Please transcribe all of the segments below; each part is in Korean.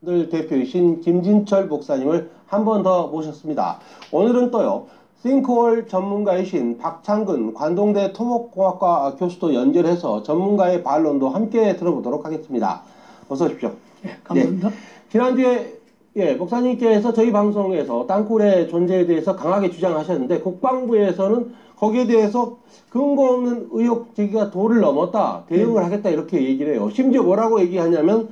늘 대표이신 김진철 목사님을 한 번 더 모셨습니다. 오늘은 또요. 싱크홀 전문가이신 박창근 관동대 토목공학과 교수도 연결해서 전문가의 반론도 함께 들어보도록 하겠습니다. 어서 오십시오. 예, 감사합니다. 네. 지난주에 예, 목사님께서 저희 방송에서 땅굴의 존재에 대해서 강하게 주장하셨는데 국방부에서는 거기에 대해서 근거 없는 의혹 제기가 도를 넘었다. 대응을 네. 하겠다 이렇게 얘기를 해요. 심지어 뭐라고 얘기하냐면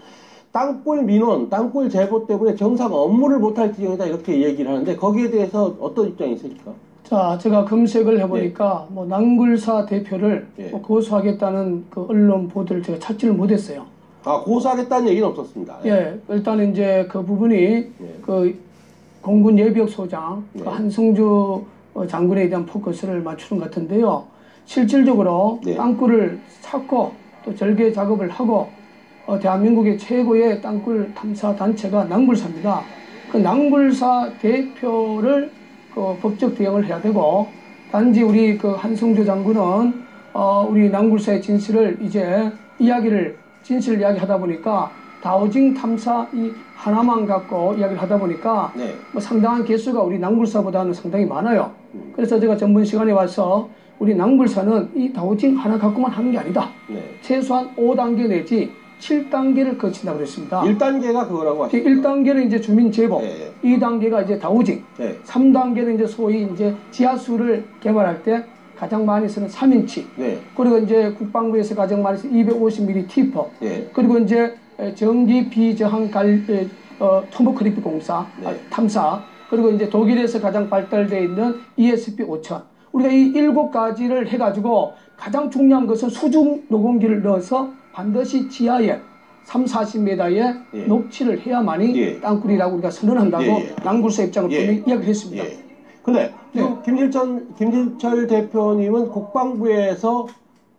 땅굴 민원, 땅굴 제보 때문에 정상 업무를 못할 지경이다 이렇게 얘기를 하는데 거기에 대해서 어떤 입장이 있으십니까? 자, 제가 검색을 해보니까 뭐 낭굴사 대표를 예. 뭐 고소하겠다는 그 언론 보도를 제가 찾지를 못했어요. 아 고소하겠다는 얘기는 없었습니다. 예, 일단 이제 그 부분이 그 공군 예비역 소장 네. 그 한성주 어, 장군에 대한 포커스를 맞추는 것 같은데요. 실질적으로 네. 땅굴을 찾고 또 절개 작업을 하고 어, 대한민국의 최고의 땅굴 탐사 단체가 낭굴사입니다. 그 낭굴사 대표를 그 법적 대응을 해야 되고 단지 우리 그 한성주 장군은 어, 우리 낭굴사의 진실을 이제 이야기를 진실을 이야기하다 보니까 다오징 탐사 이 하나만 갖고 이야기를 하다 보니까 네. 뭐 상당한 개수가 우리 낭굴사보다는 상당히 많아요. 그래서 제가 전문 시간에 와서 우리 낭굴사는 이 다오징 하나 갖고만 하는 게 아니다. 네. 최소한 5단계 내지 7단계를 거친다고 그랬습니다. 1단계가 그거라고 하시죠. 1단계는 이제 주민 제보, 네. 2단계가 이제 다오징, 네. 3단계는 이제 소위 이제 지하수를 개발할 때 가장 많이 쓰는 3인치, 네. 그리고 이제 국방부에서 가장 많이 쓰는 250mm 티퍼, 네. 그리고 이제 에, 전기 비저항 갈 에, 어, 토모크리프 공사 네. 아, 탐사 그리고 이제 독일에서 가장 발달되어 있는 ESP 5000 우리가 이 일곱 가지를 해가지고 가장 중요한 것은 수중 노공기를 넣어서 반드시 지하에 3, 40m의 예. 녹취를 해야만이 예. 땅굴이라고 우리가 선언한다고 예, 예. 낭굴사 입장을 예. 분명히 이야기를 했습니다. 예. 근데 지금 김일철 김진철 대표님은 국방부에서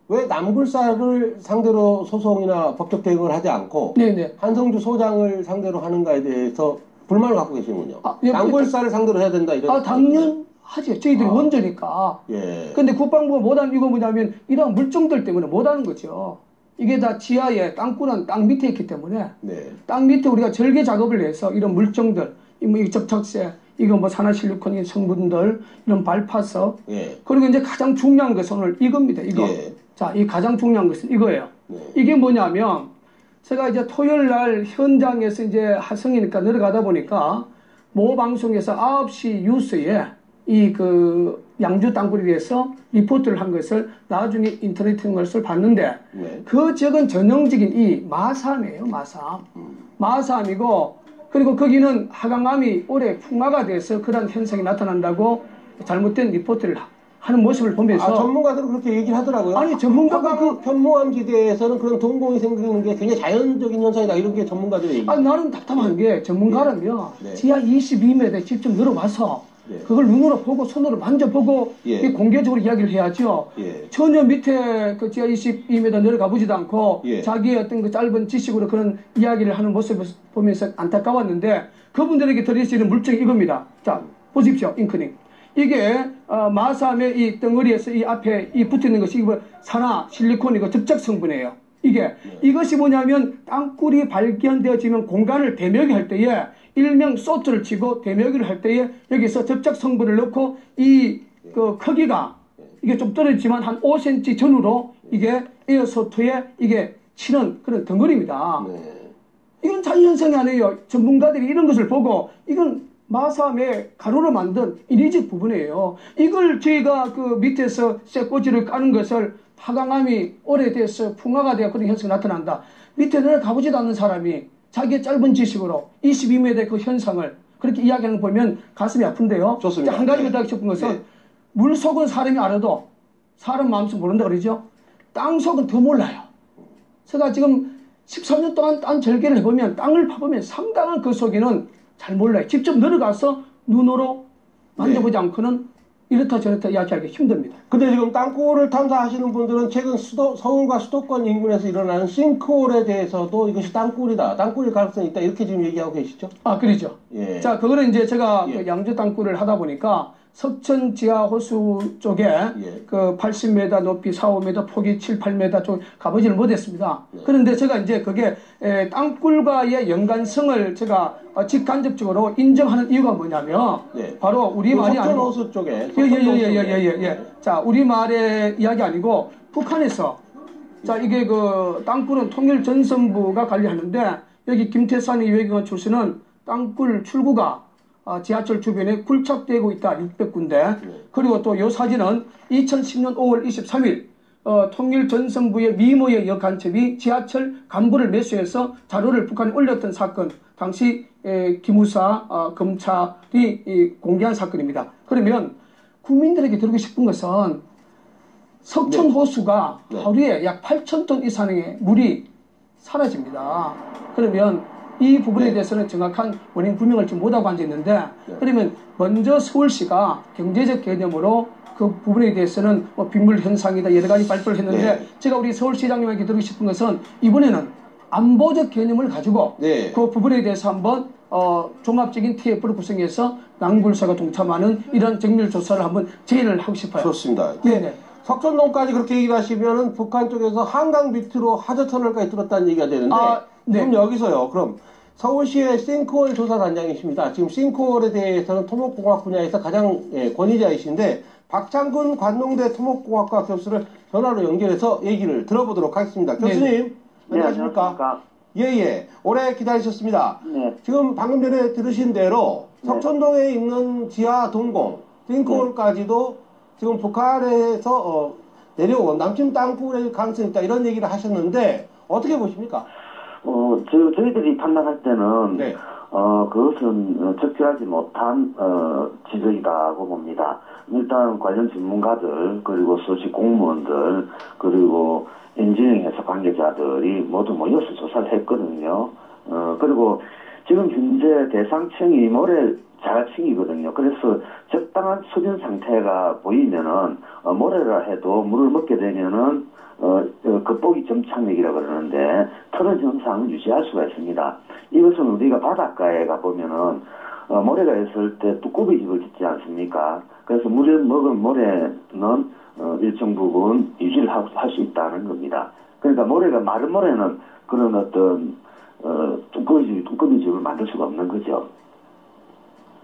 왜 남굴사를 상대로 소송이나 법적 대응을 하지 않고 네네. 한성주 소장을 상대로 하는가에 대해서 불만을 갖고 계시는군요. 아, 예, 남굴사를 상대로 해야 된다 이런. 아, 당연 하죠. 저희들이 아. 원조니까. 예. 근데 국방부가 못하는 이거 뭐냐면 이런 물정들 때문에 못하는 거죠. 이게 다 지하에 땅굴은 땅 밑에 있기 때문에 네. 땅 밑에 우리가 절개 작업을 해서 이런 물정들, 이뭐 접착제, 이거 뭐 산화실리콘 성분들, 이런 발파서, 예. 그리고 이제 가장 중요한 것은 오늘 이겁니다. 이거. 예. 자, 이 가장 중요한 것은 이거예요. 네. 이게 뭐냐면 제가 이제 토요일 날 현장에서 이제 하성이니까 내려가다 보니까 모 방송에서 9시 뉴스에 이 그 양주 땅굴에 대해서 리포트를 한 것을 나중에 인터넷에 것을 봤는데 네. 그 적은 전형적인 이 마삼이에요, 마삼. 마삼이고 그리고 거기는 하강암이 올해 풍화가 돼서 그런 현상이 나타난다고 잘못된 리포트를 하는 모습을 보면서 아, 전문가들은 그렇게 얘기를 하더라고요. 아니, 전문가가 화강 편모암 지대에서는 그런 동공이 생기는 게 굉장히 자연적인 현상이다 이런 게 전문가들의 얘기. 아, 나는 답답한 게 전문가라면 네. 지하 22m에 직접 내려와서 네. 그걸 눈으로 보고 손으로 만져보고 예. 이 공개적으로 이야기를 해야죠. 예. 전혀 밑에 그 지하 22m 내려가 보지도 않고 예. 자기의 어떤 그 짧은 지식으로 그런 이야기를 하는 모습을 보면서 안타까웠는데 그분들에게 드릴 물증이 이겁니다. 자, 보십시오. 잉크님. 이게 어, 마삼의 이 덩어리에서 이 앞에 이 붙어 있는 것이 이거 산화 실리콘이고 접착 성분이에요. 이게 네. 이것이 뭐냐면 땅굴이 발견되어지면 공간을 대묘기 할 때에 일명 소트를 치고 대묘기를 할 때에 여기서 접착 성분을 넣고 이 그 크기가 이게 좀 떨어지지만 한 5cm 전후로 이게 에어소트에 이게 치는 그런 덩어리입니다. 네. 이건 자연현상이 아니에요. 전문가들이 이런 것을 보고 이건 마삼의 가루로 만든 인위적 부분이에요. 이걸 저희가 그 밑에서 쇠꼬지를 까는 것을 파강암이 오래돼서 풍화가 되어 그런 현상이 나타난다. 밑에 내려가보지도 않는 사람이 자기의 짧은 지식으로 22m의 그 현상을 그렇게 이야기하는 거 보면 가슴이 아픈데요. 좋습니다. 자, 한 가지 네. 더 싶은 것은 네. 물속은 사람이 알아도 사람 마음속 모른다 그러죠. 땅속은 더 몰라요. 제가 지금 13년 동안 땅 절개를 해보면 땅을 파보면 상당한 그 속에는 잘 몰라요. 직접 내려가서 눈으로 만져보지 네. 않고는 이렇다 저렇다 이야기하기 힘듭니다. 근데 지금 땅굴을 탐사하시는 분들은 최근 수도, 서울과 수도권 인근에서 일어나는 싱크홀에 대해서도 이것이 땅굴이다, 땅굴일 가능성이 있다 이렇게 지금 얘기하고 계시죠? 아, 그러죠. 예. 자, 그거는 이제 제가 예. 그 양주 땅굴을 하다 보니까 석천 지하 호수 쪽에 예. 그 80m 높이 4, 5m 폭이 7, 8m 쪽 가보지를 못했습니다. 네. 그런데 제가 이제 그게 에, 땅굴과의 연관성을 제가 어, 직간접적으로 인정하는 이유가 뭐냐면 네. 바로 우리 그 말이 아니고 호수 쪽에 예예예예예예. 예, 자 우리 말의 이야기 아니고 북한에서 자 이게 그 땅굴은 통일 전선부가 관리하는데 여기 김태산 이 외교관 출신은 땅굴 출구가 아, 지하철 주변에 굴착되고 있다 600군데 그리고 또요 사진은 2010년 5월 23일 어, 통일전선부의 미모의 여간첩이 지하철 간부를 매수해서 자료를 북한에 올렸던 사건 당시 에, 기무사 어, 검찰이 이, 공개한 사건입니다. 그러면 국민들에게 드리고 싶은 것은 석천 호수가 네. 하루에 약 8천 톤 이상의 물이 사라집니다. 그러면 이 부분에 네. 대해서는 정확한 원인 규명을 지금 못하고 앉아 있는데 그러면 먼저 서울시가 경제적 개념으로 그 부분에 대해서는 뭐 빗물 현상이다 여러 가지 발표를 했는데 네. 제가 우리 서울시장님에게 드리고 싶은 것은 이번에는 안보적 개념을 가지고 네. 그 부분에 대해서 한번 어, 종합적인 TF를 구성해서 낭굴사가 동참하는 이런 정밀 조사를 한번 제의를 하고 싶어요. 좋습니다. 네네. 석천동까지 그렇게 얘기를 하시면은 북한 쪽에서 한강 밑으로 하저터널까지 뚫었다는 얘기가 되는데 아, 네. 그럼 여기서요. 그럼 서울시의 싱크홀 조사단장이십니다. 지금 싱크홀에 대해서는 토목공학 분야에서 가장 예, 권위자이신데 박창근 관농대 토목공학과 교수를 전화로 연결해서 얘기를 들어보도록 하겠습니다. 교수님 네, 안녕하십니까? 안녕하십니까. 예예. 오래 기다리셨습니다. 네. 지금 방금 전에 들으신 대로 네. 석천동에 있는 지하 동공, 싱크홀까지도 지금 북한에서 어, 내려온 남침 땅굴의 가능성이 있다 이런 얘기를 하셨는데 어떻게 보십니까? 어, 저, 저희들이 판단할 때는, 네. 어, 그것은 어, 적절하지 못한, 어, 지적이라고 봅니다. 일단 관련 전문가들, 그리고 소식 공무원들, 그리고 엔지니어링 회사 관계자들이 모두 모여서 조사를 했거든요. 어, 그리고 지금 현재 대상층이 모래 자가층이거든요. 그래서 적당한 수변 상태가 보이면은, 어, 모래라 해도 물을 먹게 되면은, 어, 어, 겉보기 점착력이라 그러는데 터널 현상을 유지할 수가 있습니다. 이것은 우리가 바닷가에 가보면은 어, 모래가 있을 때 두꺼비 집을 짓지 않습니까? 그래서 물을 먹은 모래는 어, 일정 부분 유지를 할 수 있다는 겁니다. 그러니까 모래가 마른 모래는 그런 어떤 어, 두꺼비 집, 두꺼비 집을 만들 수가 없는 거죠.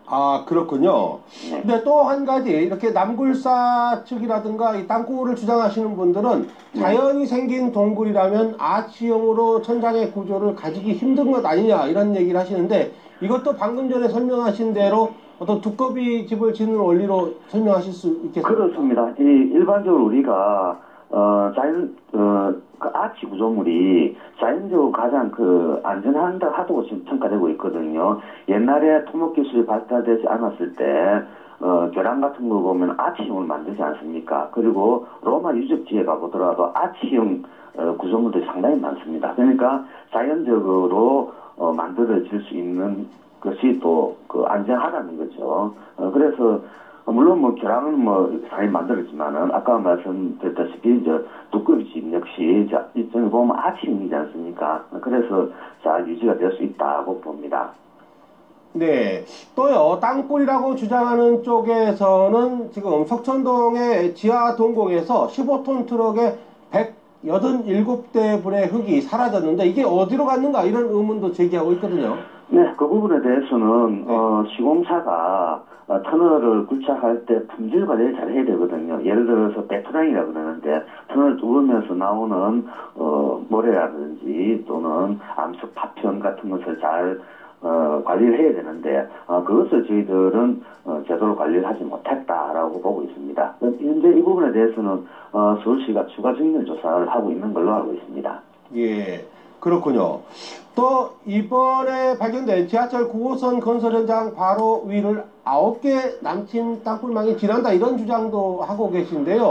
아 그렇군요. 네. 근데 또 한 가지 이렇게 남굴사 측이라든가 이 땅굴을 주장하시는 분들은 자연이 생긴 동굴이라면 아치형으로 천장의 구조를 가지기 힘든 것 아니냐 이런 얘기를 하시는데 이것도 방금 전에 설명하신 대로 어떤 두꺼비 집을 짓는 원리로 설명하실 수 있겠습니까? 그렇습니다. 이 일반적으로 우리가 어 자연 어 그 아치 구조물이 자연적으로 가장 그 안전한다 하다고 지금 평가되고 있거든요. 옛날에 토목 기술이 발달되지 않았을 때 어, 교량 같은 거 보면 아치형을 만들지 않습니까? 그리고 로마 유적지에 가보더라도 아치형 어, 구조물들이 상당히 많습니다. 그러니까 자연적으로 어, 만들어질 수 있는 것이 또 그 안전하다는 거죠. 어, 그래서 어, 물론 뭐 교량은 뭐 상당히 만들었지만은 아까 말씀드렸다시피 저 두꺼비 집 역시 자 일종에 보면 아치형이지 않습니까? 그래서 잘 유지가 될 수 있다고 봅니다. 네. 또요, 땅굴이라고 주장하는 쪽에서는 지금 석천동의 지하 동공에서 15톤 트럭에 187대 분의 흙이 사라졌는데 이게 어디로 갔는가 이런 의문도 제기하고 있거든요. 네, 그 부분에 대해서는 네. 어, 시공사가 어, 터널을 굴착할 때 품질 관리를 잘 해야 되거든요. 예를 들어서 베트랑이라고 그러는데 터널을 뚫으면서 나오는 어, 모래라든지 또는 암석 파편 같은 것을 잘 어, 관리를 해야 되는데 어, 그것을 저희들은 어, 제대로 관리를 하지 못했다라고 보고 있습니다. 현재 이 부분에 대해서는 어, 서울시가 추가 정밀 조사를 하고 있는 걸로 알고 있습니다. 예, 그렇군요. 또 이번에 발견된 지하철 9호선 건설 현장 바로 위를 9개 남친 땅굴망이 지난다 이런 주장도 하고 계신데요.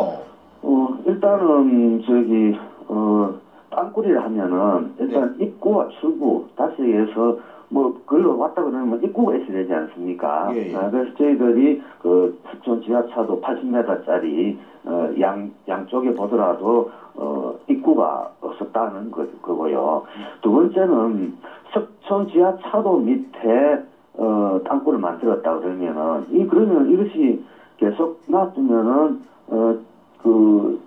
어, 일단은, 저기, 어, 땅굴이라 하면은, 일단 입구와 출구, 다시 해서, 뭐, 걸로 왔다 그러면 입구가 있어야 되지 않습니까? 예, 예. 아, 그래서 저희들이 그 석촌 지하차도 80m짜리, 어, 양, 양쪽에 보더라도, 어, 입구가 없었다는 거, 그거요. 두 번째는 석촌 지하차도 밑에, 어, 땅굴을 만들었다 그러면은, 이, 그러면 이것이 계속 놔두면은 어, 그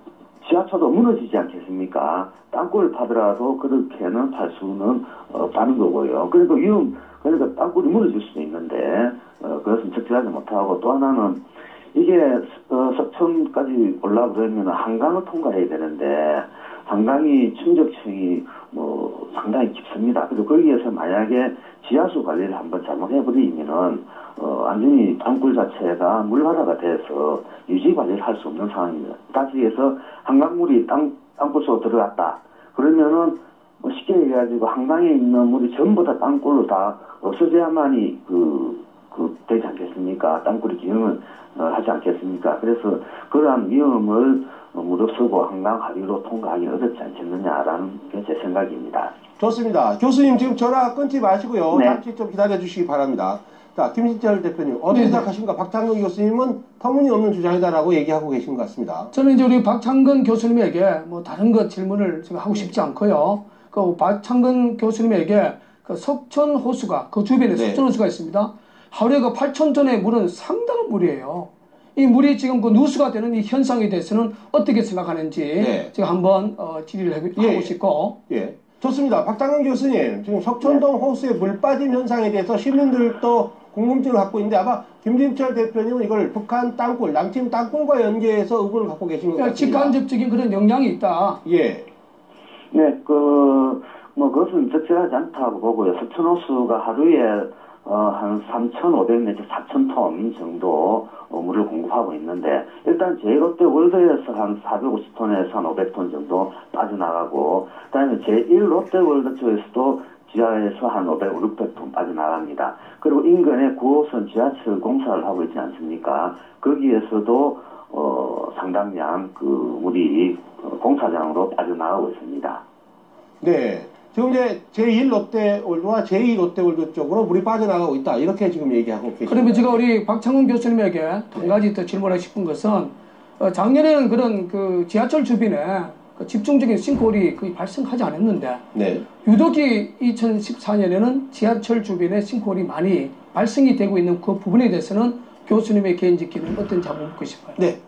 지하철도 무너지지 않겠습니까? 땅굴을 파더라도 그렇게는 팔 수는 없다는 거고요. 그러니까 위험, 그러니까 땅굴이 무너질 수도 있는데 어, 그것은 적절하지 못하고 또 하나는 이게 어, 석천까지 올라오려면 한강을 통과해야 되는데 한강이 충격층이 뭐 상당히 깊습니다. 그리고 거기에서 만약에 지하수 관리를 한번 잘못해버리면은 어, 완전히 땅굴 자체가 물바다가 돼서 유지 관리를 할 수 없는 상황입니다. 다시 해서 한강물이 땅, 땅굴 속으로 들어갔다. 그러면은 뭐 쉽게 얘기해가지고 한강에 있는 물이 전부 다 땅굴로 다 없어져야만이 그, 그 되지 않겠습니까? 땅굴이 기능을 어, 하지 않겠습니까? 그래서 그러한 위험을 어, 무릅쓰고 한강 하류로 통과하기 어렵지 않겠느냐라는 게 제 생각입니다. 좋습니다. 교수님 지금 전화 끊지 마시고요. 네. 잠시 좀 기다려 주시기 바랍니다. 자, 김신철 대표님 어떻게 네. 생각하십니까? 박창근 교수님은 터무니없는 주장이다라고 얘기하고 계신 것 같습니다. 저는 이제 우리 박창근 교수님에게 뭐 다른 것 질문을 제가 하고 싶지 않고요. 그 박창근 교수님에게 그 석천 호수가 그 주변에 네. 석천 호수가 있습니다. 하루에 그 8천 톤의 물은 상당한 물이에요. 이 물이 지금 그 누수가 되는 이 현상에 대해서는 어떻게 생각하는지 네. 제가 한번 어, 질의를 하고 예. 싶고 예. 좋습니다. 박창근 교수님, 지금 석천동 호수에 물 빠짐 현상에 대해서 시민들도 궁금증을 갖고 있는데 아마 김진철 대표님은 이걸 북한 땅굴, 남팀 땅굴과 연계해서 의문을 갖고 계신 것 같습니다. 직간접적인 그런 영향이 있다. 예. 네, 그, 뭐, 그것은 적절하지 않다고 보고요. 석천호수가 하루에, 어, 한 3,500 내지 4,000톤 정도 어, 물을 공급하고 있는데, 일단 제1롯데 월드에서 한 450톤에서 한 500톤 정도 빠져나가고, 그 다음에 제1롯데 월드 쪽에서도 지하에서 한 500, 600톤 빠져나갑니다. 그리고 인근에 9호선 지하철 공사를 하고 있지 않습니까? 거기에서도, 어, 상당량 그 물이 어, 공사장으로 빠져나가고 있습니다. 네. 지금 이제 제1 롯데월드와 제2 롯데월드 쪽으로 물이 빠져나가고 있다. 이렇게 지금 얘기하고 계십니다. 그러면 제가 우리 박창훈 교수님에게 한 가지 더 질문하고 싶은 것은 어, 작년에는 그런 그 지하철 주변에 그 집중적인 싱크홀이 거의 발생하지 않았는데 네. 유독이 2014년에는 지하철 주변에 싱크홀이 많이 발생이 되고 있는 그 부분에 대해서는 교수님의 개인적인 어떤지 한번 묻고 싶어요. 네.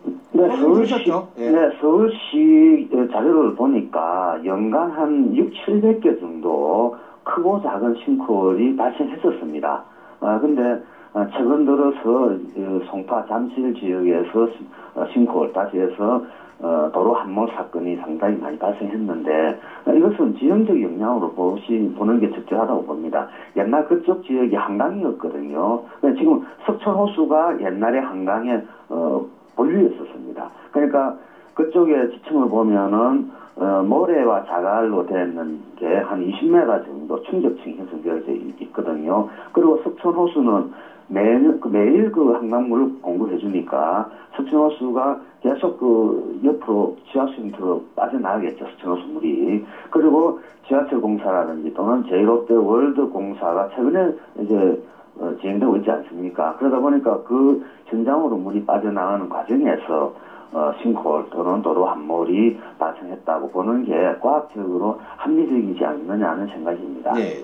네, 방금 서울시, 들으셨죠? 예. 네, 서울시 어, 자료를 보니까 연간 한 6, 700개 정도 크고 작은 싱크홀이 발생했었습니다. 아, 근데 어, 최근 들어서 어, 송파 잠실 지역에서 시- 어, 싱크홀 다시 해서 어, 도로 함몰 사건이 상당히 많이 발생했는데 어, 이것은 지형적 영향으로 보시, 보는 게 적절하다고 봅니다. 옛날 그쪽 지역이 한강이었거든요. 근데 지금 석천호수가 옛날에 한강에 어, 본류였었습니다. 그러니까 그쪽에 지층을 보면은 어, 모래와 자갈로 되는 게 한 20m 정도 충격층이 형성되어 있- 있거든요. 그리고 석천호수는 매일, 그 매일 그 한강물을 공급해 주니까 석천호수가 계속 그 옆으로 지하수 밑으로 빠져나가겠죠, 석천호수 물이. 그리고 지하철 공사라든지 또는 제이롯데 월드 공사가 최근에 이제 어, 진행되고 있지 않습니까? 그러다 보니까 그 현장으로 물이 빠져나가는 과정에서 어, 싱크홀 또는 도로 함몰이 발생했다고 보는 게 과학적으로 합리적이지 않느냐는 생각입니다. 네.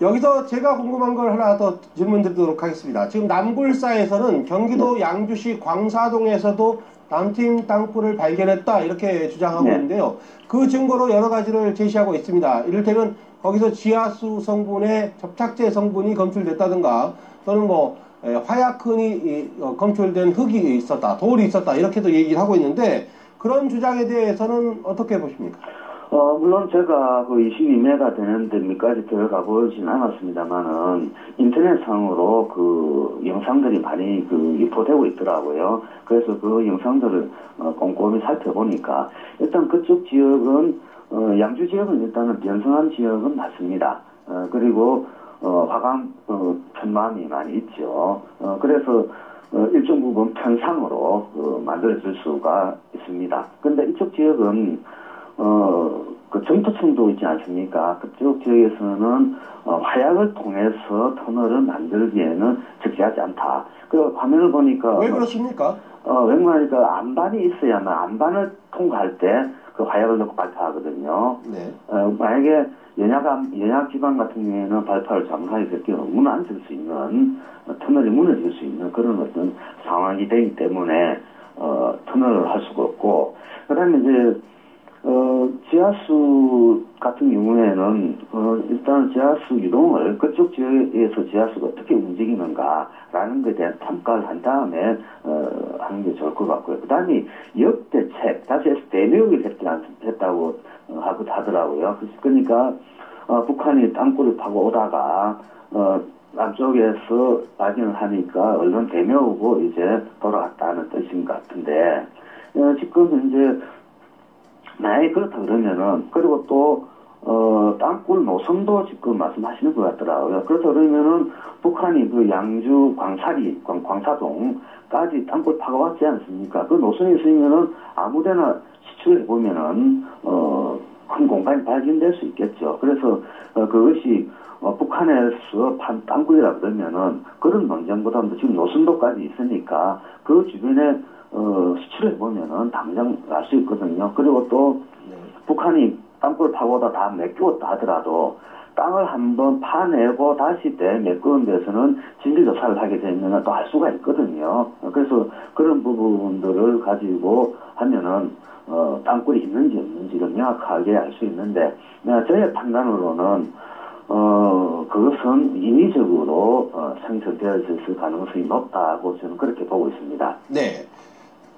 여기서 제가 궁금한 걸 하나 더 질문 드리도록 하겠습니다. 지금 남굴사에서는 경기도 양주시 광사동에서도 남팀 땅굴을 발견했다 이렇게 주장하고 네. 있는데요. 그 증거로 여러 가지를 제시하고 있습니다. 이를테면 거기서 지하수 성분에 접착제 성분이 검출됐다든가 또는 뭐 에, 화약흔이 이, 어, 검출된 흙이 있었다, 돌이 있었다 이렇게도 얘기를 하고 있는데 그런 주장에 대해서는 어떻게 보십니까? 어, 물론 제가 그 22m 되는 데까지 들어가 보진 않았습니다만은 인터넷상으로 그 영상들이 많이 그 유포되고 있더라고요. 그래서 그 영상들을 어, 꼼꼼히 살펴보니까 일단 그쪽 지역은 어, 양주 지역은 일단은 변성한 지역은 맞습니다. 어, 그리고 어, 화강 어, 편만이 많이 있죠. 어, 그래서 어, 일정 부분 편상으로 그 만들어질 수가 있습니다. 근데 이쪽 지역은 어, 그 점토층도 있지 않습니까? 그쪽 지역에서는 어, 화약을 통해서 터널을 만들기에는 적절하지 않다. 그리고 화면을 보니까 왜 그렇습니까? 어, 웬만하니까 안반이 있어야만 안반을 통과할 때 그 화약을 넣고 발표하거든요. 네. 어, 만약에 연약, 연약 지방 같은 경우에는 발파를 잘못하게 될 경우 문안쓸 수 있는 어, 터널이 무너질 수 있는 그런 어떤 상황이 되기 때문에 어, 터널을 할 수가 없고 그 다음에 이제 어, 지하수 같은 경우에는, 어, 일단 지하수 유동을 그쪽 지역에서 지하수가 어떻게 움직이는가라는 것에 대한 평가를 한 다음에, 어, 하는 게 좋을 것 같고요. 그 다음에 역대책, 다시 해서 대내역을 했다고 하고 하더라고요. 그러니까, 어, 북한이 땅굴을 파고 오다가, 어, 남쪽에서 확인을 하니까 얼른 대묘하고 이제 돌아갔다는 뜻인 것 같은데, 어, 지금 현재 만약에 그렇다 그러면은 그리고 또 어, 땅굴 노선도 지금 말씀하시는 것 같더라고요. 그렇다 그러면은 북한이 그 양주 광사리, 광, 광사동까지 땅굴 파고왔지 않습니까? 그 노선이 있으면은 아무 데나 시추를 해보면은, 어, 큰 공간이 발견될 수 있겠죠. 그래서, 어, 그것이, 어, 북한에서 판 땅굴이라 그러면은 그런 농장보다도 지금 노선도까지 있으니까 그 주변에 어, 수출해 보면은 당장 알 수 있거든요. 그리고 또 네. 북한이 땅굴 파고다 다 메꾸었다 하더라도 땅을 한번 파내고 다시 때 메꾸는 데서는 진지조사를 하게 되면 또 알 수가 있거든요. 그래서 그런 부분들을 가지고 하면은 어, 땅굴이 있는지 없는지를 명확하게 알 수 있는데 저의 판단으로는 어, 그것은 인위적으로 어, 생성되어졌을 가능성이 높다고 저는 그렇게 보고 있습니다. 네.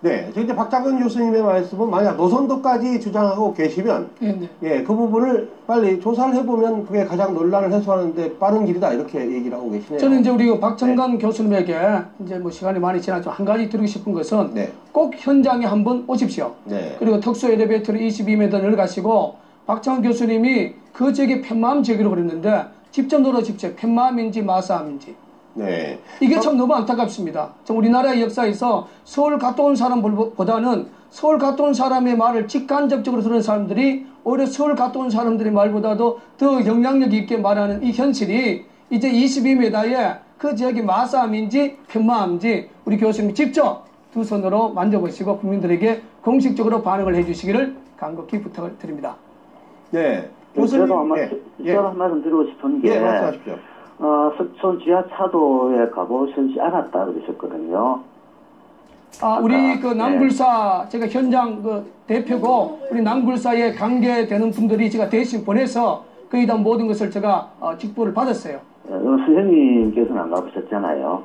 네, 이제 박장근 교수님의 말씀은 만약 노선도까지 주장하고 계시면 네, 네. 예, 그 부분을 빨리 조사를 해보면 그게 가장 논란을 해소하는데 빠른 길이다 이렇게 얘기를 하고 계시네요. 저는 이제 우리 박정관 네. 교수님에게 이제 뭐 시간이 많이 지나서 한 가지 드리고 싶은 것은 네. 꼭 현장에 한번 오십시오. 네. 그리고 특수 엘리베이터를 22m 늘가시고 박정관 교수님이 그 지역에 팻마음 지역이라고 그랬는데 직접 놀아십시오. 팻마음인지 마사암인지. 네. 이게 참 너무 안타깝습니다. 우리나라의 역사에서 서울 갔다 온 사람보다는 서울 갔다 온 사람의 말을 직간접적으로 들은 사람들이 오히려 서울 갔다 온 사람들의 말보다도 더 영향력 있게 말하는 이 현실이 이제 22m에 그 지역이 마사암인지 편마암인지 우리 교수님이 직접 두 손으로 만져보시고 국민들에게 공식적으로 반응을 해주시기를 간곡히 부탁을 드립니다. 네. 교수님, 저도 한, 말, 예. 저도 한 말씀 드리고 싶은 게 예, 말씀하십시오. 어, 석촌 지하차도에 가보시지 않았다 그러셨거든요. 아, 우리 그 남굴사 네. 제가 현장 그 대표고 우리 남굴사에 관계되는 분들이 제가 대신 보내서 거기다 모든 것을 제가 어, 직보를 받았어요. 네, 선생님께서는 안 가보셨잖아요.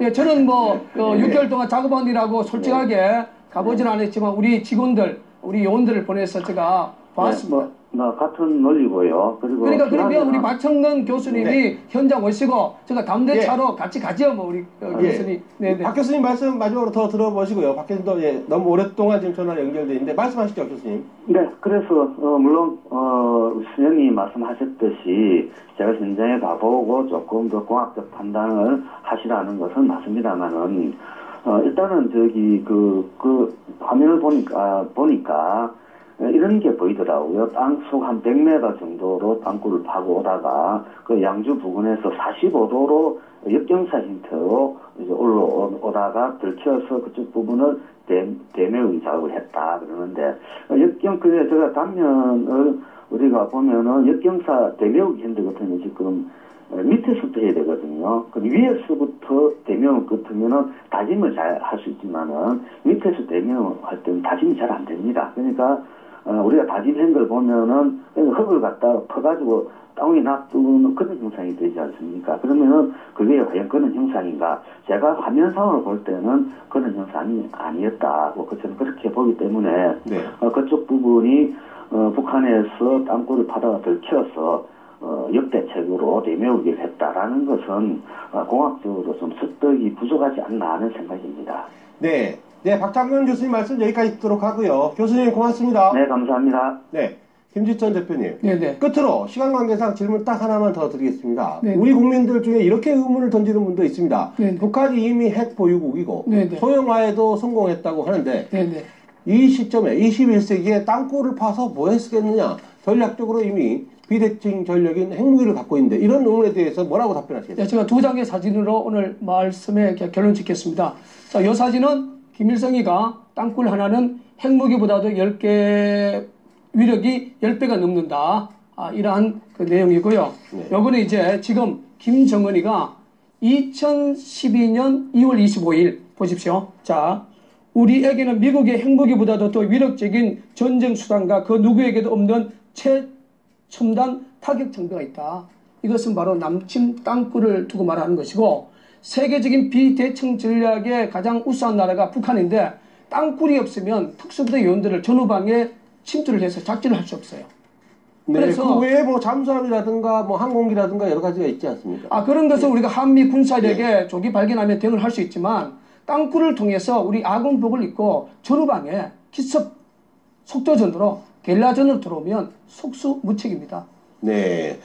네, 저는 뭐그 네. 6개월 동안 작업한 일하고 솔직하게 네. 가보지는 않았지만 우리 직원들, 우리 요원들을 보내서 제가 봤습니다. 네, 뭐, 뭐 같은 논리고요. 그리고 그러니까 그러면 우리 박청근 교수님이 네. 현장 오시고 제가 담대 차로 예. 같이 가죠, 뭐 우리 어, 예. 교수님. 네, 네. 박 교수님 말씀 마지막으로 더 들어보시고요. 박 교수님도 예, 너무 오랫동안 지금 전화 연결돼 있는데 말씀하시죠, 교수님. 네, 그래서 어, 물론 어, 수영이 말씀하셨듯이 제가 현장에 가보고 조금 더 공학적 판단을 하시라는 것은 맞습니다만은 어, 일단은 저기 그, 그 화면을 보니까 보니까 이런 게 보이더라고요. 땅속 한 100m 정도로 땅굴을 파고 오다가 그 양주 부근에서 45도로 역경사 힌트로 이제 올라오다가 들켜서 그쪽 부분을 대, 대매의 작업을 했다 그러는데 역경 그래 제가 단면을 우리가 보면은 역경사 대매의 힌트 같은 경 지금 밑에서부터 해야 되거든요. 그 위에서부터 대명을 끝으면은 다짐을 잘 할 수 있지만은 밑에서 대명을 할 때는 다짐이 잘 안 됩니다. 그러니까 어, 우리가 다짐한 걸 보면은 흙을 갖다 퍼가지고 땅에 놔두는 그런 형상이 되지 않습니까? 그러면은 그게 과연 그런 형상인가? 제가 화면상으로 볼 때는 그런 형상이 아니었다고 저는 그렇게 보기 때문에 네. 어, 그쪽 부분이 어, 북한에서 땅굴을 파다가 들켜서 어, 역대 책으로 내메우기를 했다라는 것은 어, 공학적으로 좀 습득이 부족하지 않나 하는 생각입니다. 네. 네, 박창근 교수님 말씀 여기까지 듣도록 하고요. 교수님 고맙습니다. 네, 감사합니다. 네. 김지천 대표님. 네네. 네. 끝으로 시간 관계상 질문 딱 하나만 더 드리겠습니다. 네네. 우리 국민들 중에 이렇게 의문을 던지는 분도 있습니다. 네네. 북한이 이미 핵 보유국이고 네네. 소형화에도 성공했다고 하는데 네네. 이 시점에 21세기에 땅굴을 파서 뭐 했겠느냐. 전략적으로 이미 비대칭 전력인 핵무기를 갖고 있는데 이런 의문에 대해서 뭐라고 답변하시겠어요? 네, 제가 두 장의 사진으로 오늘 말씀에 결론 짓겠습니다. 자, 이 사진은 김일성이가 땅굴 하나는 핵무기보다도 10개 위력이 10배가 넘는다. 아, 이러한 그 내용이고요. 네. 요거는 이제 지금 김정은이가 2012년 2월 25일 보십시오. 자, 우리에게는 미국의 행복이보다도 더 위력적인 전쟁 수단과 그 누구에게도 없는 최첨단 타격 장비가 있다. 이것은 바로 남침 땅굴을 두고 말하는 것이고 세계적인 비대称전략의 가장 우수한 나라가 북한인데 땅굴이 없으면 특수부대 요원들을 전후방에 침투를 해서 작전을 할 수 없어요. 네, 그래서- 그 외에 뭐 잠수함이라든가 뭐 항공기라든가 여러 가지가 있지 않습니까? 아 그런 것은 우리가 한미 군사력에 조기 발견하면 대응을 할 수 있지만 땅굴을 통해서 우리 아군복을 입고 전후방에 기습 속도전으로 게릴라전으로 들어오면 속수무책입니다. 네,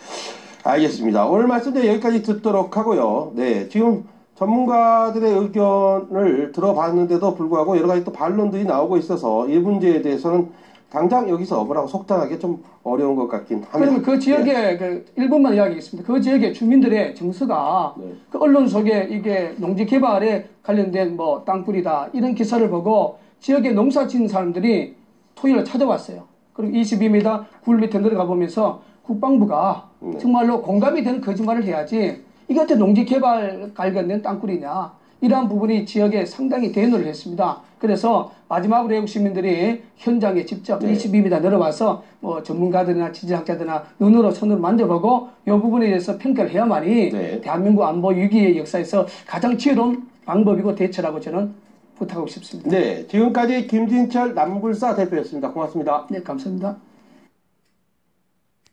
알겠습니다. 오늘 말씀도 여기까지 듣도록 하고요. 네, 지금 전문가들의 의견을 들어봤는데도 불구하고 여러 가지 또 반론들이 나오고 있어서 이 문제에 대해서는 당장 여기서 뭐라고 속단하기 좀 어려운 것 같긴 합니다. 그러면 그 지역의 네. 그 일본만 이야기하겠습니다. 그 지역의 주민들의 정서가 네. 그 언론 속에 이게 농지 개발에 관련된 뭐 땅굴이다 이런 기사를 보고 지역에 농사 짓는 사람들이 토요일에 찾아왔어요. 그리고 22m 굴 밑에 내려가 보면서 국방부가 네. 정말로 공감이 되는 거짓말을 해야지 이게 어떻게 농지 개발 관련된 땅굴이냐 이러한 부분이 지역에 상당히 대노를 했습니다. 그래서 마지막으로 외국 시민들이 현장에 직접 네. 22m 내려와서 뭐 전문가들이나 지질학자들이나 눈으로 손으로 만져보고 이 부분에 대해서 평가를 해야만이 네. 대한민국 안보 위기의 역사에서 가장 지혜로운 방법이고 대처라고 저는 부탁하고 싶습니다. 네, 지금까지 김진철 남굴사 대표였습니다. 고맙습니다. 네, 감사합니다.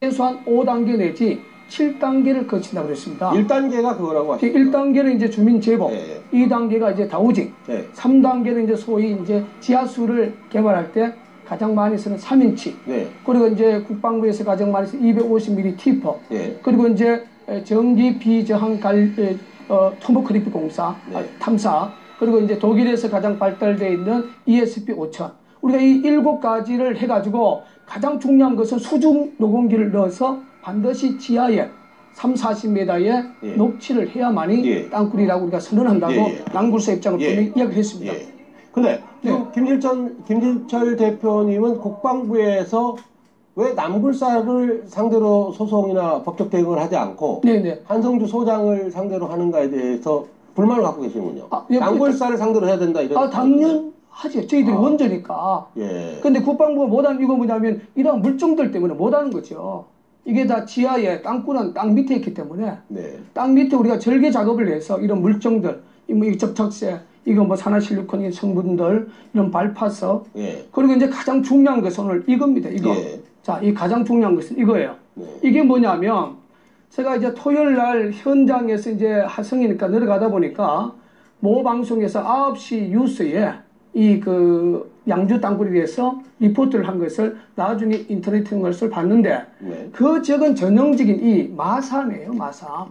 최소한 5단계 내지 7단계를 거친다고 그랬습니다. 1단계가 그거라고 하시죠. 1단계는 이제 주민 제보, 네. 2단계가 이제 다우징, 네. 3단계는 이제 소위 이제 지하수를 개발할 때 가장 많이 쓰는 3인치, 네. 그리고 이제 국방부에서 가장 많이 쓰는 250mm 티퍼, 네. 그리고 이제 에, 전기 비저항 갈 에, 어, 토모크리프 공사 네. 아, 탐사 그리고 이제 독일에서 가장 발달되어 있는 ESP 5000 우리가 이 일곱 가지를 해가지고 가장 중요한 것은 수중 노공기를 넣어서 반드시 지하에 3, 40m의 예. 녹취를 해야만이 예. 땅굴이라고 우리가 선언한다고 예, 예. 낭굴사 입장을 예. 분명히 이야기를 했습니다. 예. 근데 지금 네. 김진철, 김진철 대표님은 국방부에서 왜 남굴사를 상대로 소송이나 법적 대응을 하지 않고 네네. 한성주 소장을 상대로 하는가에 대해서 불만을 갖고 계시는군요. 아, 예, 남굴사를 상대로 해야 된다 이런. 아, 당연 하죠. 저희들이 아. 원조니까. 예. 근데 국방부가 못하는 이거 뭐냐면 이러한 물정들 때문에 못하는 거죠. 이게 다 지하에 땅굴은 땅 밑에 있기 때문에 네. 땅 밑에 우리가 절개 작업을 해서 이런 물정들, 이뭐 이 접착제, 이거 뭐 산화실리콘 성분들, 이런 발파석, 예. 그리고 이제 가장 중요한 것은 오늘 이겁니다. 이거. 예. 자, 이 가장 중요한 것은 이거예요. 네. 이게 뭐냐면 제가 이제 토요일 날 현장에서 이제 하성이니까 내려가다 보니까 모 방송에서 9시 뉴스에 이 그 양주 땅굴에 대해서 리포트를 한 것을 나중에 인터넷 한 것을 봤는데 네. 그 지역은 전형적인 이 마삼이에요, 마삼.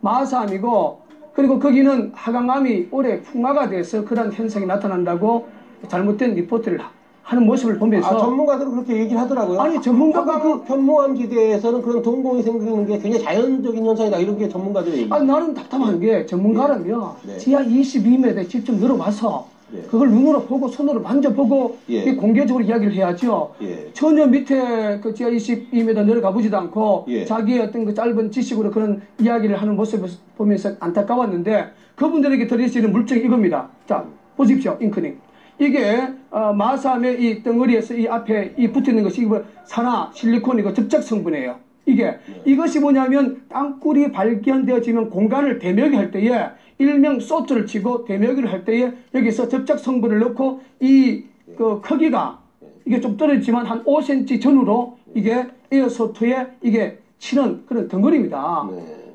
마삼이고 그리고 거기는 하강암이 올해 풍화가 돼서 그런 현상이 나타난다고 잘못된 리포트를 하는 모습을 보면서 아, 전문가들은 그렇게 얘기를 하더라고요. 아니, 전문가가 그 현무암 지대에서는 그런 동공이 생기는 게 굉장히 자연적인 현상이다. 이런 게 전문가들의 얘기. 아, 나는 답답한 게 전문가라면 네. 지하 22m에 직접 내려와서 네. 그걸 눈으로 보고 손으로 만져보고 예. 이 공개적으로 이야기를 해야죠. 예. 전혀 밑에 그 지하 22m 내려가 보지도 않고 예. 자기의 어떤 그 짧은 지식으로 그런 이야기를 하는 모습을 보면서 안타까웠는데 그분들에게 드릴 수 있는 물증이 이겁니다. 자, 보십시오. 잉크님. 이게 어, 마삼의 이 덩어리에서 이 앞에 이 붙어 있는 것이 이거 산화 실리콘이고 접착 성분이에요. 이게 이것이 뭐냐면 땅굴이 발견되어지면 공간을 대멸기 할 때에 일명 소트를 치고 대멸기를 할 때에 여기서 접착 성분을 넣고 이 그 크기가 이게 좀 떨어지지만 한 5cm 전후로 이게 에어 소트에 이게 치는 그런 덩어리입니다. 네.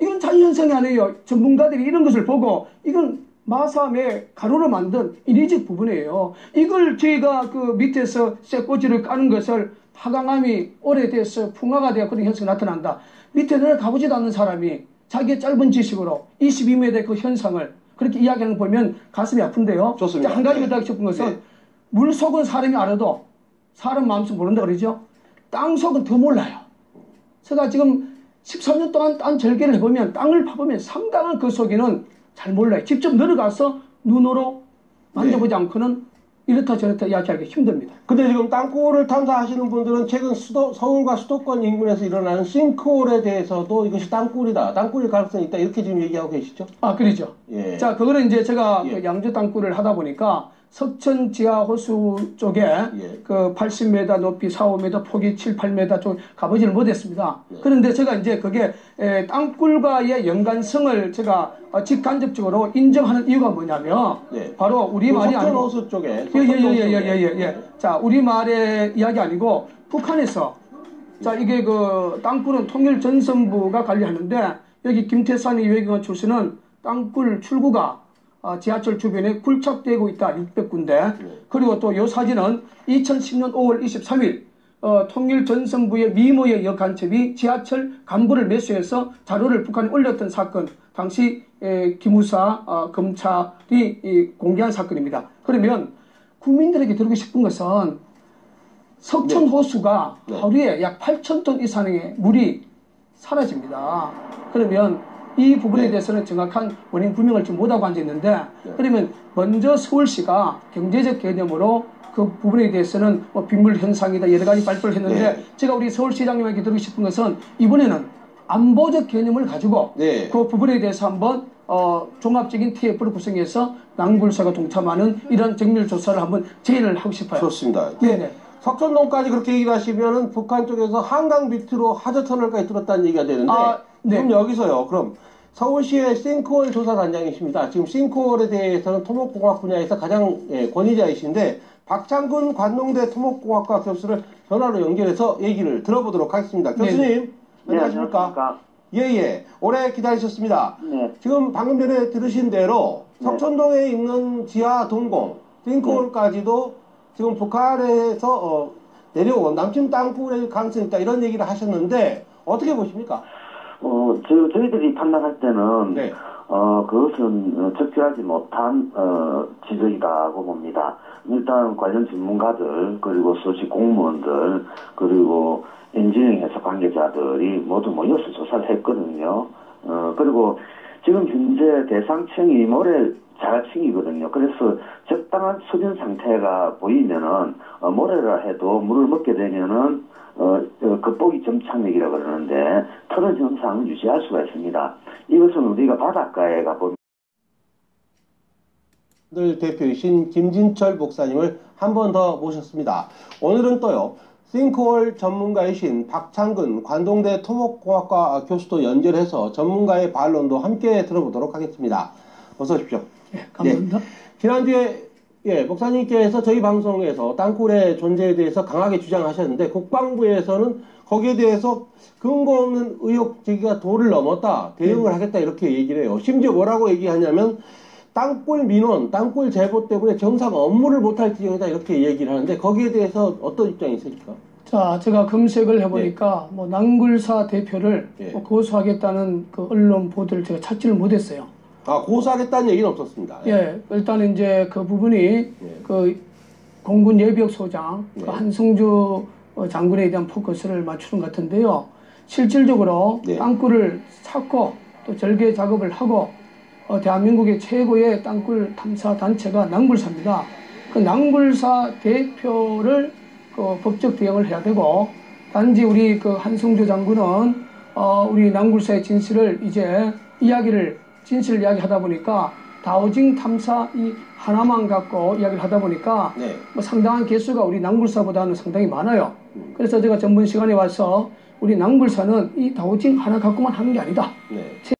이건 자연현상이 아니에요. 전문가들이 이런 것을 보고 이건 마삼의 가루로 만든 인위적 부분이에요. 이걸 저희가 그 밑에서 쇠꼬지를 까는 것을 하강암이 오래돼서 풍화가 되어 그런 현상이 나타난다. 밑에 내려가보지도 않는 사람이 자기의 짧은 지식으로 22m의 그 현상을 그렇게 이야기하는 거 보면 가슴이 아픈데요. 좋습니다. 자, 한 가지 네. 더 하고 싶은 것은 네. 물 속은 사람이 알아도 사람 마음속 모른다 그러죠. 땅 속은 더 몰라요. 제가 지금 13년 동안 땅 절개를 해보면 땅을 파보면 상당한 그 속에는 잘 몰라요. 직접 내려가서 눈으로 만져보지 않고는 이렇다 저렇다 이야기하기 힘듭니다. 근데 지금 땅굴을 탐사하시는 분들은 최근 수도, 서울과 수도권 인근에서 일어나는 싱크홀에 대해서도 이것이 땅굴이다, 땅굴일 가능성이 있다 이렇게 지금 얘기하고 계시죠? 아, 그러죠. 예. 자, 그거는 이제 제가 예. 그 양주 땅굴을 하다 보니까 석천 지하 호수 쪽에 예. 그 80m 높이 4, 5m 폭이 7, 8m 쪽 가보지를 못했습니다. 네. 그런데 제가 이제 그게 에, 땅굴과의 연관성을 제가 어, 직간접적으로 인정하는 이유가 뭐냐면 네. 바로 우리 그 말이 석천 아니고 호수 쪽에. 예, 석천 예, 예, 호수 예, 예, 쪽에. 예, 예. 자, 우리 말의 이야기 아니고 북한에서 자, 이게 그 땅굴은 통일 전선부가 관리하는데 여기 김태산이 외교관 출신은 땅굴 출구가 어, 지하철 주변에 굴착되고 있다. 600군데. 그리고 또요 사진은 2010년 5월 23일 어, 통일 전선부의 미모의 여간첩이 지하철 간부를 매수해서 자료를 북한에 올렸던 사건. 당시 에, 기무사 어, 검찰이 이, 공개한 사건입니다. 그러면 국민들에게 드리고 싶은 것은 석천 호수가 네. 하루에 약 8천 톤 이상의 물이 사라집니다. 그러면 이 부분에 네. 대해서는 정확한 원인 불명을 지금 못하고 앉아있는데 그러면 먼저 서울시가 경제적 개념으로 그 부분에 대해서는 뭐 빗물 현상이다 여러 가지 발표를 했는데 네. 제가 우리 서울시장님에게 드리고 싶은 것은 이번에는 안보적 개념을 가지고 네. 그 부분에 대해서 한번 어, 종합적인 TF를 구성해서 낭굴사가 동참하는 이런 정밀 조사를 한번 제의를 하고 싶어요. 좋습니다. 네네. 석천동까지 그렇게 얘기를 하시면은 북한 쪽에서 한강 밑으로 하저터널까지 뚫었다는 얘기가 되는데 아, 네. 그럼 여기서요. 그럼 서울시의 싱크홀 조사단장이십니다. 지금 싱크홀에 대해서는 토목공학 분야에서 가장 예, 권위자이신데 박창근 관농대 토목공학과 교수를 전화로 연결해서 얘기를 들어보도록 하겠습니다. 교수님 네, 안녕하십니까? 안녕하십니까. 예예. 오래 기다리셨습니다. 네. 지금 방금 전에 들으신 대로 네. 석천동에 있는 지하 동공, 싱크홀까지도 지금 북한에서 어, 내려온 남침 땅굴의 가능성이 있다 이런 얘기를 하셨는데 어떻게 보십니까? 어, 저, 저희들이 판단할 때는, 네. 어, 그것은 어, 적절하지 못한, 어, 지적이라고 봅니다. 일단 관련 전문가들, 그리고 소식 공무원들, 그리고 엔지니어링 회사 관계자들이 모두 모여서 조사를 했거든요. 어, 그리고 지금 현재 대상층이 모래 자라층이거든요. 그래서 적당한 수준 상태가 보이면은, 어, 모래라 해도 물을 먹게 되면은, 어, 어, 극복이 점착력이라 그러는데 터는 현상을 유지할 수가 있습니다. 이것은 우리가 바닷가에 가보면 늘 대표이신 김진철 목사님을 한 번 더 모셨습니다. 오늘은 또요. 싱크홀 전문가이신 박창근 관동대 토목공학과 교수도 연결해서 전문가의 반론도 함께 들어보도록 하겠습니다. 어서 오십시오. 예, 감사합니다. 지난주에 예, 목사님께서 저희 방송에서 땅굴의 존재에 대해서 강하게 주장하셨는데 국방부에서는 거기에 대해서 근거 없는 의혹 제기가 도를 넘었다. 대응을 하겠다 이렇게 얘기를 해요. 심지어 뭐라고 얘기하냐면 땅굴 민원, 땅굴 제보 때문에 정상 업무를 못할 지경이다 이렇게 얘기를 하는데 거기에 대해서 어떤 입장이 있으십니까? 자, 제가 검색을 해보니까 뭐 낭굴사 대표를 예. 뭐 고소하겠다는 그 언론 보도를 제가 찾지를 못했어요. 아 고소하겠다는 얘기는 없었습니다. 예, 일단 이제 그 부분이 그 공군 예비역 소장 그 네. 한승주 어, 장군에 대한 포커스를 맞추는 것 같은데요. 실질적으로 네. 땅굴을 찾고 또 절개 작업을 하고 어, 대한민국의 최고의 땅굴 탐사 단체가 낭굴사입니다. 그 낭굴사 대표를 그 법적 대응을 해야 되고 단지 우리 그 한승주 장군은 어, 우리 낭굴사의 진실을 이제 이야기를 진실을 이야기 하다 보니까 다오징 탐사 이 하나만 갖고 이야기를 하다 보니까 네. 뭐 상당한 개수가 우리 낭굴사보다는 상당히 많아요. 그래서 제가 전번 시간에 와서 우리 낭굴사는 이 다오징 하나 갖고만 하는 게 아니다. 네.